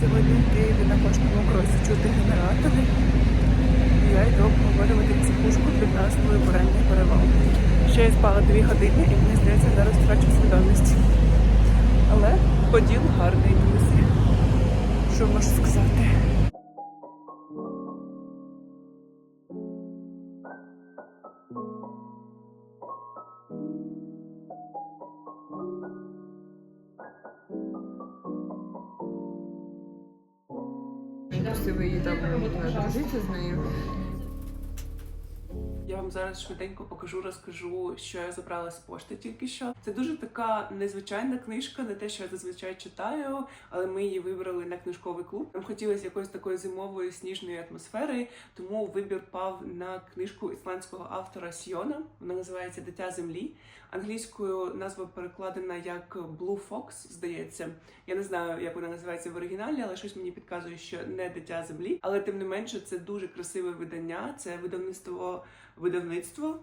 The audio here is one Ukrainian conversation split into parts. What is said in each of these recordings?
Сьогодні в Києві на кожному кросі чути генератори. Я йду обговорювати психушку під назвою Буренний перевал. Ще я спала дві години і мені здається, зараз втрачу свідомість. Але поділ гарний, друзі. Що можу сказати? Мусив її там дружити з нею. Я вам зараз швиденько покажу, розкажу, що я забрала з пошти тільки що. Це дуже така незвичайна книжка, не те, що я зазвичай читаю, але ми її вибрали на книжковий клуб. Нам хотілося якоїсь такої зимової сніжної атмосфери, тому вибір пав на книжку ісландського автора Сьона. Вона називається Дитя землі. Англійською назва перекладена як Blue Fox, здається. Я не знаю, як вона називається в оригіналі, але щось мені підказує, що не дитя землі. Але тим не менше, це дуже красиве видання. Це видавництво видавництво.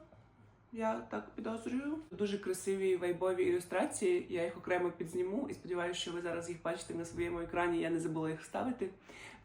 Я так підозрюю. Дуже красиві вайбові ілюстрації. Я їх окремо підзніму і сподіваюся, що ви зараз їх бачите на своєму екрані. Я не забула їх вставити.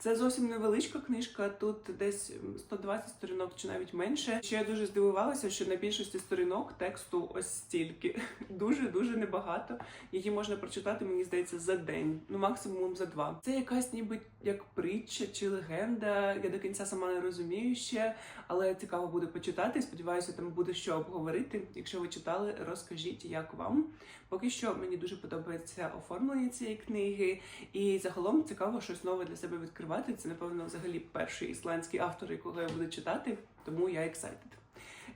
Це зовсім невеличка книжка. Тут десь 120 сторінок чи навіть менше. Ще я дуже здивувалася, що на більшості сторінок тексту ось стільки. Дуже дуже небагато. Її можна прочитати, мені здається, за день, ну максимум за два. Це якась ніби як притча чи легенда. Я до кінця сама не розумію ще, але цікаво буде почитати. Сподіваюся, там буде що обговорити. Якщо ви читали, розкажіть, як вам. Поки що мені дуже подобається оформлення цієї книги, і загалом цікаво щось нове для себе відкривати. Це, напевно, взагалі перший ісландський автор, якого я буду читати, тому я excited.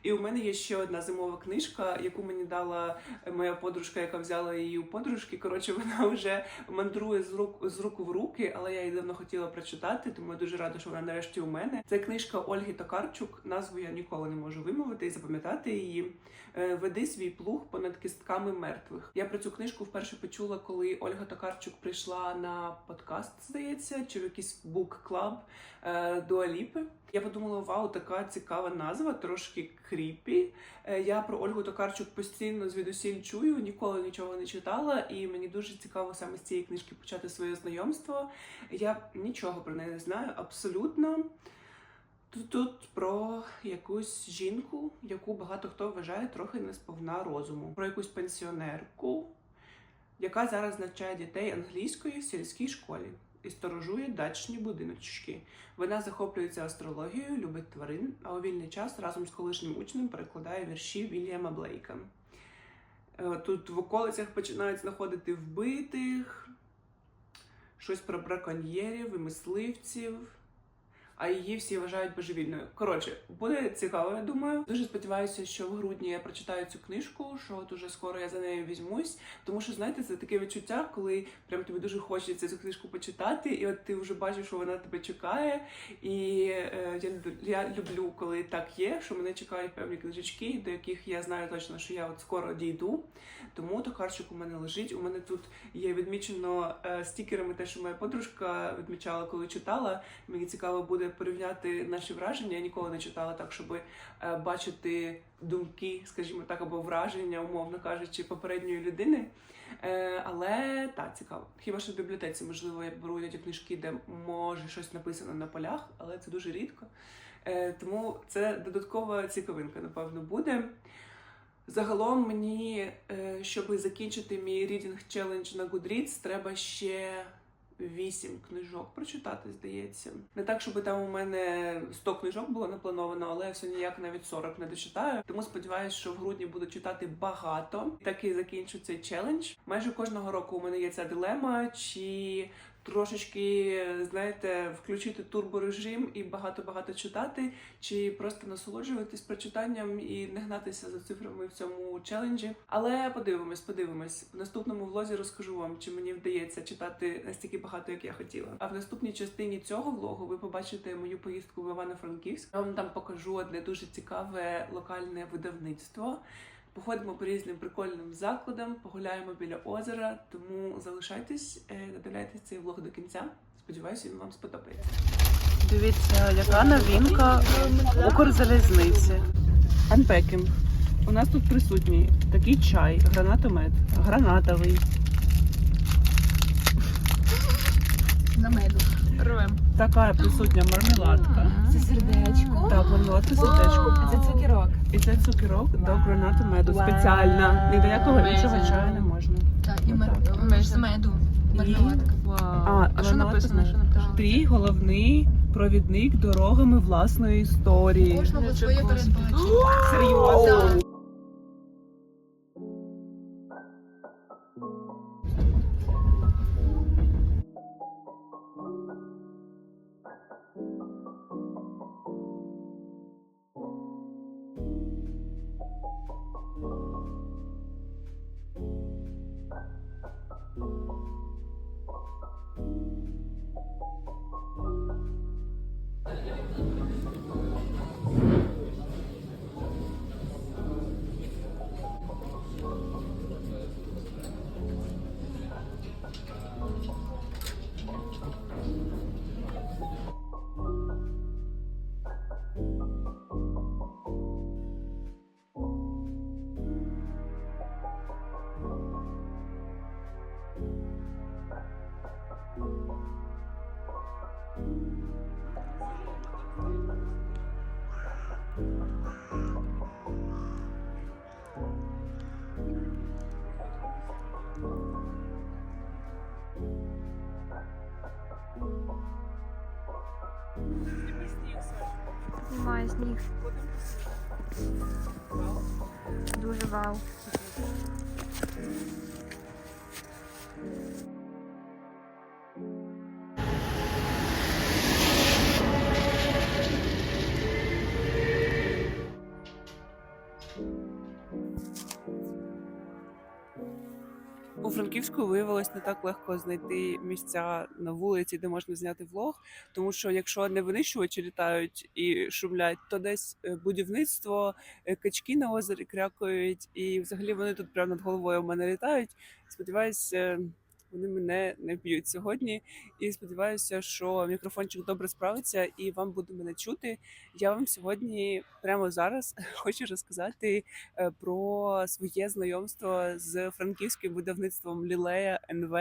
І у мене є ще одна зимова книжка, яку мені дала моя подружка, яка взяла її у подружки. Коротше, вона вже мандрує з рук з рук в руки, але я її давно хотіла прочитати, тому я дуже рада, що вона нарешті у мене. Це книжка Ольги Токарчук. Назву я ніколи не можу вимовити і запам'ятати її. Е, Веди свій плуг понад кістками мертвих. Я про цю книжку вперше почула, коли Ольга Токарчук прийшла на подкаст, здається, чи в якийсь бук-клаб Дуаліпи. Я подумала, вау, така цікава назва, трошки кріпі. Е, Я про Ольгу Токарчук постійно звідусіль чую, ніколи нічого не читала, і мені дуже цікаво саме з цієї книжки почати своє знайомство. Я нічого про неї не знаю, абсолютно. Тут, про якусь жінку, яку багато хто вважає трохи не сповна розуму, про якусь пенсіонерку, яка зараз навчає дітей англійської в сільській школі і сторожує дачні будиночки. Вона захоплюється астрологією, любить тварин, а у вільний час разом з колишнім учнем перекладає вірші Вільяма Блейка. Е, Тут в околицях починають знаходити вбитих, щось про браконьєрів і мисливців. А її всі вважають божевільною. Коротше, буде цікаво, я думаю. Дуже сподіваюся, що в грудні я прочитаю цю книжку, що от уже скоро я за нею візьмусь. Тому що знаєте, це таке відчуття, коли прям тобі дуже хочеться цю книжку почитати, і от ти вже бачиш, що вона тебе чекає. І е, я, я люблю, коли так є, що мене чекають певні книжечки, до яких я знаю точно, що я от скоро дійду. Тому токарчик у мене лежить. У мене тут є відмічено е, стікерами те, що моя подружка відмічала, коли читала. Мені цікаво буде порівняти наші враження. Я ніколи не читала так, щоб е, бачити думки, скажімо так, або враження, умовно кажучи, попередньої людини. Е, але так, цікаво. Хіба що в бібліотеці, можливо, я беру ті книжки, де може щось написано на полях, але це дуже рідко. Е, тому це додаткова цікавинка, напевно, буде. Загалом мені, щоб закінчити мій reading challenge на Goodreads, треба ще вісім книжок прочитати, здається. Не так, щоб там у мене 100 книжок було наплановано, але я все ніяк навіть 40 не дочитаю. Тому сподіваюся, що в грудні буду читати багато. Так і закінчу цей челендж. Майже кожного року у мене є ця дилема, чи трошечки, знаєте, включити турборежим і багато-багато читати, чи просто насолоджуватись прочитанням і не гнатися за цифрами в цьому челенджі. Але подивимось, подивимось. В наступному влозі розкажу вам, чи мені вдається читати настільки багато, як я хотіла. А в наступній частині цього влогу ви побачите мою поїздку в Івано-Франківськ. Я вам там покажу одне дуже цікаве локальне видавництво. Походимо по різним прикольним закладам, погуляємо біля озера. Тому залишайтесь, е, додивляйтесь цей влог до кінця. Сподіваюся, він вам сподобається. Дивіться, яка новинка Укрзалізниці. Анпекінг. У нас тут присутній такий чай, гранатомет, гранатовий. на меду. Рвем. Така присутня мармеладка. Це сердечко. Так, мармеладка сердечко. А це цукерок. І це цукерок до гранату меду. Спеціальна. Ні до якого іншого чаю не можна. Так, і меж з меду. Мармеладка. Вау. А, що написано? Що написано? Твій головний провідник дорогами власної історії. Кожного Дуже своє передбачення. Серйозно? Немає сніг. Дуже вау. У виявилось не так легко знайти місця на вулиці, де можна зняти влог. Тому що якщо не винищувачі літають і шумлять, то десь е, будівництво, е, качки на озері крякають, і взагалі вони тут прямо над головою в мене літають. Сподіваюсь, е, вони мене не б'ють сьогодні. І сподіваюся, що мікрофончик добре справиться і вам буде мене чути. Я вам сьогодні прямо зараз хочу розказати е, про своє знайомство з франківським видавництвом Лілея НВ.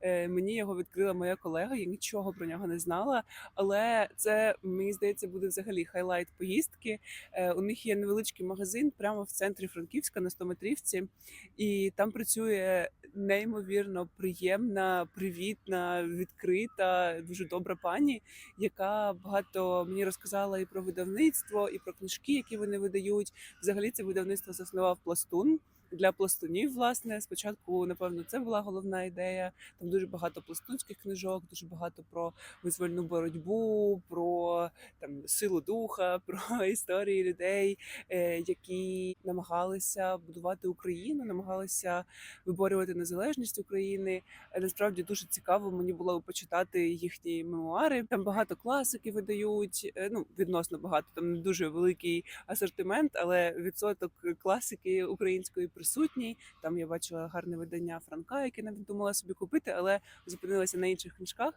Е, Мені його відкрила моя колега, я нічого про нього не знала. Але це мені здається буде взагалі хайлайт поїздки. Е, У них є невеличкий магазин прямо в центрі Франківська на 100-метрівці, і там працює неймовірно приємна, привітна, відкрита, дуже добра пані, яка багато мені розказала і про видавництво, і про книжки, які вони видають. Взагалі це видавництво заснував пластун. Для пластунів, власне, спочатку, напевно, це була головна ідея. Там дуже багато пластунських книжок, дуже багато про визвольну боротьбу, про там силу духа, про історії людей, е, які намагалися будувати Україну, намагалися виборювати незалежність України. Е, Насправді дуже цікаво мені було почитати їхні мемуари. Там багато класики видають. е, Ну відносно багато. Там не дуже великий асортимент, але відсоток класики української присутній. Там я бачила гарне видання Франка, яке навіть думала собі купити, але зупинилася на інших книжках.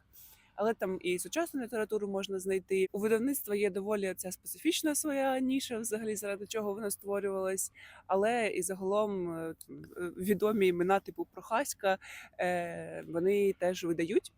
Але там і сучасну літературу можна знайти. У видавництва є доволі ця специфічна своя ніша, взагалі заради чого вона створювалась. Але і загалом е, е, відомі імена типу Прохаська е, вони теж видають.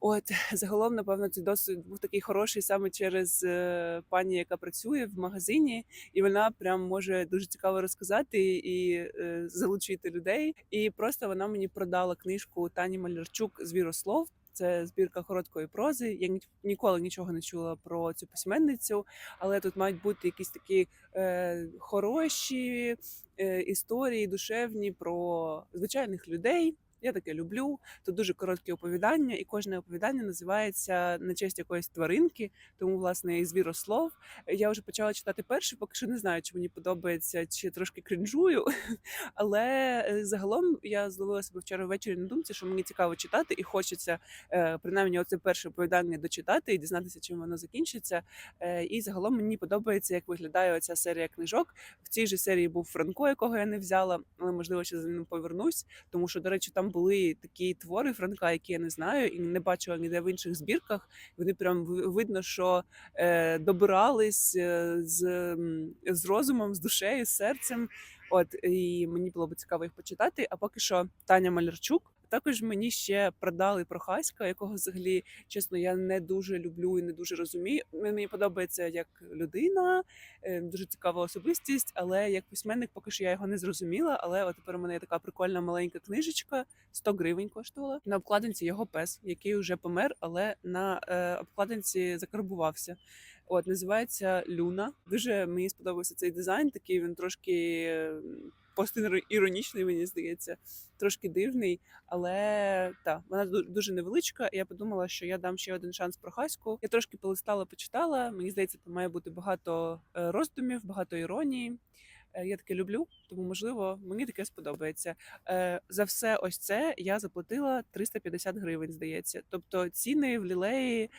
От загалом, напевно, це досить був такий хороший саме через е, пані, яка працює в магазині, і вона прям може дуже цікаво розказати і е, залучити людей. І просто вона мені продала книжку Тані Малярчук Звірослов. Це збірка короткої прози. Я ні- ніколи нічого не чула про цю письменницю, але тут мають бути якісь такі е, хороші е, історії, душевні про звичайних людей. Я таке люблю. Тут дуже короткі оповідання, і кожне оповідання називається на честь якоїсь тваринки. Тому, власне, і звірослов. Я вже почала читати перший, поки що не знаю, чи мені подобається, чи трошки кринжую. Але е, загалом я зловила себе вчора ввечері на думці, що мені цікаво читати, і хочеться е, принаймні оце перше оповідання дочитати і дізнатися, чим воно закінчиться. Е, І загалом мені подобається, як виглядає оця серія книжок. В цій же серії був Франко, якого я не взяла, але можливо ще за ним повернусь. Тому що, до речі, там були такі твори Франка, які я не знаю і не бачила ніде в інших збірках. Вони прям ви- видно, що е, добирались е, з, з розумом, з душею, з серцем. От і мені було б цікаво їх почитати. А поки що Таня Малярчук. Також мені ще продали Прохаська, якого взагалі, чесно, я не дуже люблю і не дуже розумію. Мені подобається як людина, е, дуже цікава особистість, але як письменник поки що я його не зрозуміла. Але от тепер у мене є така прикольна маленька книжечка, 100 гривень коштувала. На обкладинці його пес, який вже помер, але на е, обкладинці закарбувався. От називається Люна. Дуже мені сподобався цей дизайн. Такий він трошки е, постіронічний, мені здається, трошки дивний. Але та вона дуже невеличка. І я подумала, що я дам ще один шанс Прохаську. Я трошки полистала, почитала. Мені здається, там має бути багато е, роздумів, багато іронії. Е, Я таке люблю, тому можливо мені таке сподобається. Е, За все ось це я заплатила 350 гривень, здається. Тобто ціни в лілеї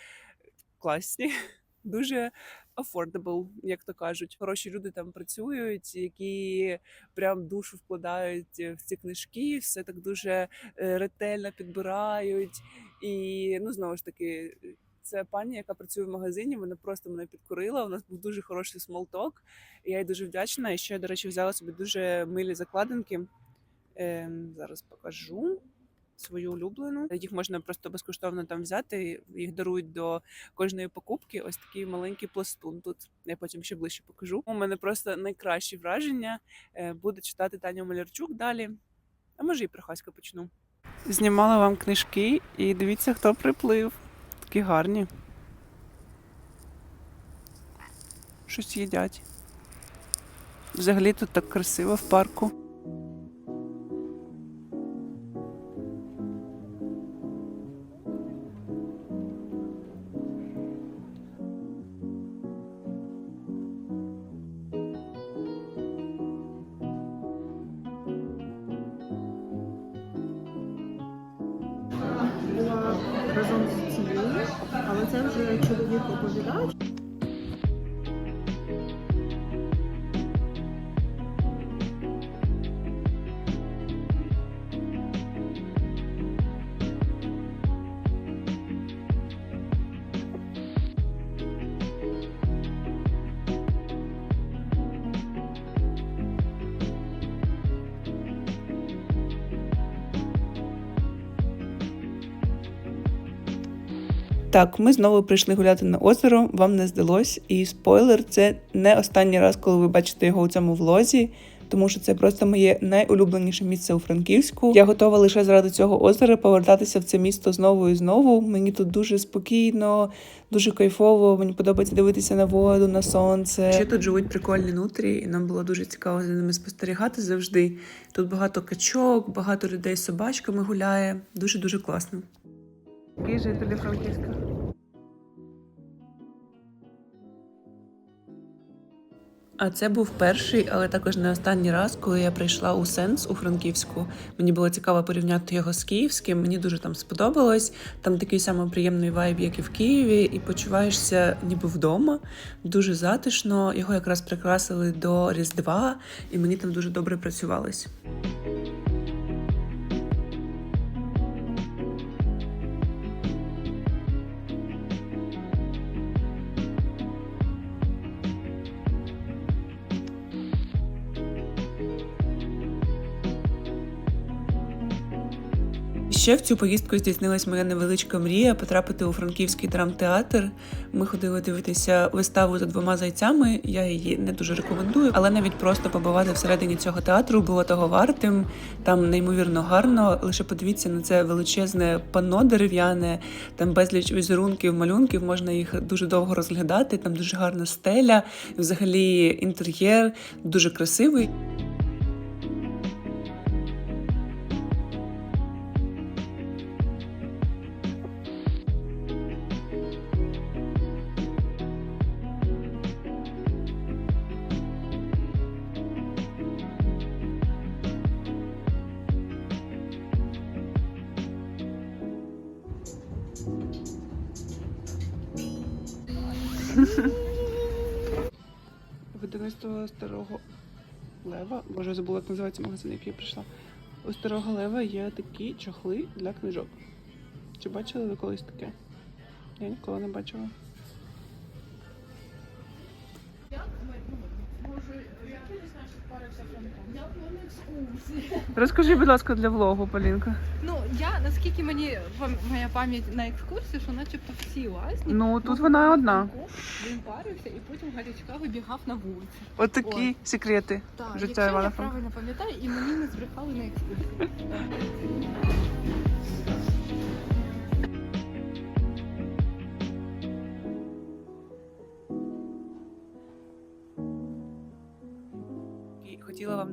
класні, дуже affordable, як то кажуть. Хороші люди там працюють, які прям душу вкладають в ці книжки, все так дуже е, ретельно підбирають. І ну знову ж таки. Це пані, яка працює в магазині. Вона просто мене підкорила. У нас був дуже хороший смолток. Я їй дуже вдячна. І ще, до речі, взяла собі дуже милі закладинки. Ем, зараз покажу свою улюблену. Їх можна просто безкоштовно там взяти. Їх дарують до кожної покупки. Ось такий маленький пластун. Тут я потім ще ближче покажу. У мене просто найкращі враження. Е, Буду читати Таню Малярчук далі. А може і Прохаська почну. Знімала вам книжки і дивіться, хто приплив. Такі гарні. Щось їдять. Взагалі тут так красиво в парку. Але це вже чоловік оповідач. Так, ми знову прийшли гуляти на озеро. Вам не здалось. І спойлер, це не останній раз, коли ви бачите його у цьому влозі. Тому що це просто моє найулюбленіше місце у Франківську. Я готова лише заради цього озера повертатися в це місто знову і знову. Мені тут дуже спокійно, дуже кайфово. Мені подобається дивитися на воду, на сонце. Ще тут живуть прикольні нутрі, і нам було дуже цікаво за ними спостерігати завжди. Тут багато качок, багато людей з собачками гуляє. Дуже дуже класно. Які жителі Франківська? А це був перший, але також не останній раз, коли я прийшла у сенс у Франківську. Мені було цікаво порівняти його з київським. Мені дуже там сподобалось. Там такий самий приємний вайб, як і в Києві, і почуваєшся ніби вдома. Дуже затишно. Його якраз прикрасили до Різдва, і мені там дуже добре працювалось. Ще в цю поїздку здійснилась моя невеличка мрія потрапити у франківський драмтеатр. Ми ходили дивитися виставу за двома зайцями. Я її не дуже рекомендую, але навіть просто побувати всередині цього театру було того вартим. Там неймовірно гарно. Лише подивіться на це величезне панно дерев'яне, там безліч візерунків, малюнків. Можна їх дуже довго розглядати. Там дуже гарна стеля, взагалі інтер'єр дуже красивий. Видавництво старого лева. Боже, забула, як називається магазин, який я прийшла. У старого лева є такі чохли для книжок. Чи бачили ви колись таке? Я ніколи не бачила. Розкажи, будь ласка, для влогу, Полінка. Ну, я наскільки мені моя пам'ять на екскурсії, що начебто всі лазні. Ну, тут вона одна. Він парився і потім гарячка вибігав на вулицю. От такі секрети. Так, Життя Івана я правильно пам'ятаю, і мені не збрехали на екскурсії.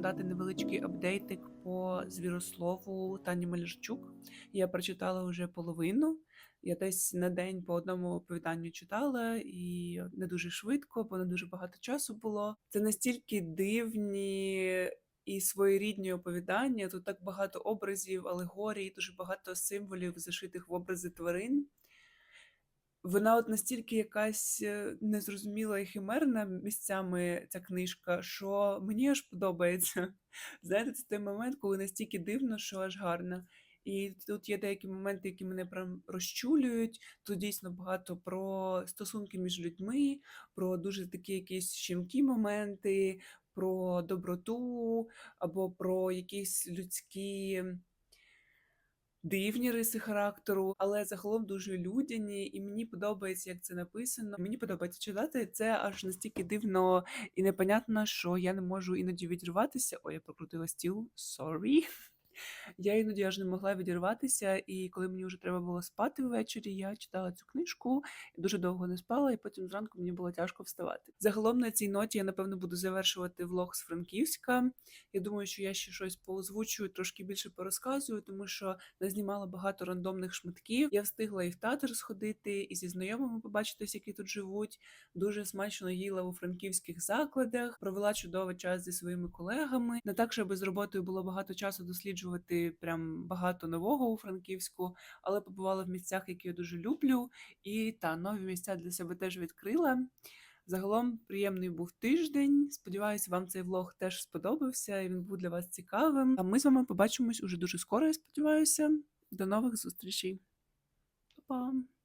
Хотіла дати невеличкий апдейтик по звірослову Тані Малярчук. Я прочитала вже половину. Я десь на день по одному оповіданню читала, і не дуже швидко, бо не дуже багато часу було. Це настільки дивні і своєрідні оповідання. Тут так багато образів, алегорій, дуже багато символів, зашитих в образи тварин. Вона от настільки якась е, незрозуміла і химерна місцями ця книжка, що мені аж подобається. Знаєте, це той момент, коли настільки дивно, що аж гарно. І тут є деякі моменти, які мене прям розчулюють. Тут дійсно багато про стосунки між людьми, про дуже такі якісь щемкі моменти, про доброту або про якісь людські дивні риси характеру, але загалом дуже людяні, і мені подобається, як це написано. Мені подобається читати це аж настільки дивно і непонятно, що я не можу іноді відірватися. Ой, я прокрутила стіл, sorry. Я іноді аж не могла відірватися, і коли мені вже треба було спати ввечері, я читала цю книжку, дуже довго не спала, і потім зранку мені було тяжко вставати. Загалом на цій ноті я напевно буду завершувати влог з Франківська. Я думаю, що я ще щось поозвучую, трошки більше порозказую, тому що назнімала багато рандомних шматків. Я встигла і в театр сходити, і зі знайомими побачитись, які тут живуть. Дуже смачно їла у франківських закладах, провела чудовий час зі своїми колегами. Не так, щоб з роботою було багато часу досліджувати прям багато нового у Франківську, але побувала в місцях, які я дуже люблю, і та нові місця для себе теж відкрила. Загалом приємний був тиждень. Сподіваюся, вам цей влог теж сподобався і він був для вас цікавим. А ми з вами побачимось уже дуже скоро. Я сподіваюся. До нових зустрічей. Па-па!